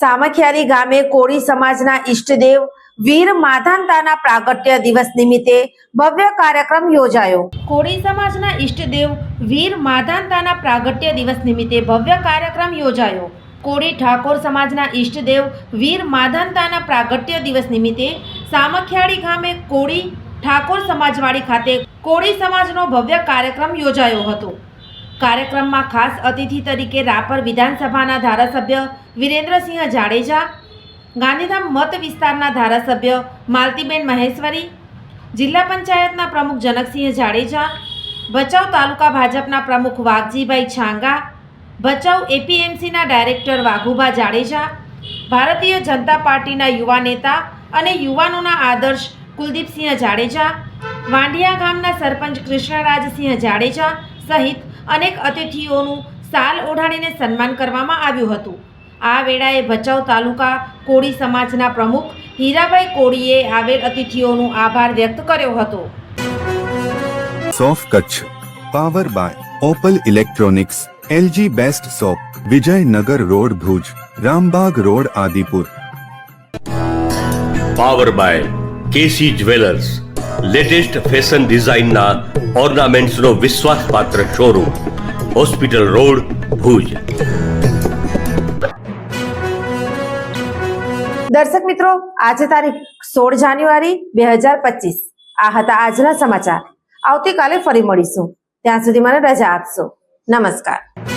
સામખિયારી ગામે કોળી સમાજના ઈષ્ટદેવ વીર માધાનતાના પ્રાગટ્ય દિવસ નિમિત્તે ભવ્ય કાર્યક્રમ યોજાયો. કોળી સમાજના ઈષ્ટદેવ વીર માધાનતાના પ્રાગટ્ય દિવસ નિમિત્તે ભવ્ય કાર્યક્રમ યોજાયો. કોળી ઠાકોર સમાજના ઈષ્ટદેવ વીર માધાનતાના પ્રાગટ્ય દિવસ નિમિત્તે સામખિયાળી ગામે કોળી ઠાકોર સમાજવાડી ખાતે કોળી સમાજનો ભવ્ય કાર્યક્રમ યોજાયો હતો. કાર્યક્રમમાં ખાસ અતિથિ તરીકે રાપર વિધાનસભાના ધારાસભ્ય વિરેન્દ્રસિંહ જાડેજા, ગાંધીધામ મત વિસ્તારના ધારાસભ્ય માલતીબેન મહેશ્વરી, જિલ્લા પંચાયતના પ્રમુખ જનકસિંહ જાડેજા, ભચાઉ તાલુકા ભાજપના પ્રમુખ વાઘજીભાઈ છાંગા, ભચાઉ એપીએમસીના ડાયરેક્ટર વાઘુભા જાડેજા, ભારતીય જનતા પાર્ટીના યુવા નેતા અને યુવાનોના આદર્શ કુલદીપસિંહ જાડેજા, વાંડિયા ગામના સરપંચ કૃષ્ણરાજસિંહ જાડેજા સહિત અનેક અતિથિઓનું સાલ ઓઢાડીને સન્માન કરવામાં આવ્યું હતું. આ વેળાએ ભચાઉ તાલુકા કોળી સમાજના પ્રમુખ હીરાભાઈ કોળીએ આવેલ અતિથિઓનો આભાર વ્યક્ત કર્યો હતો. સોફ Kutch power by Opal electronics LG best shop Vijaynagar road Bhuj Rambag road Adipur. Power by KC jewellers. Latest fashion ડિઝાઇનના ઓર્નામેન્ટ્સનો વિશ્વાસપાત્ર શોરૂમ, હોસ્પિટલ રોડ, ભુજ. દર્શક મિત્રો, આજે તારીખ સોળ જાન્યુઆરી બે હજાર પચીસ. આ હતા આજના સમાચાર. આવતીકાલે ફરી મળીશું. ત્યાં સુધી મને રજા આપશો. નમસ્કાર.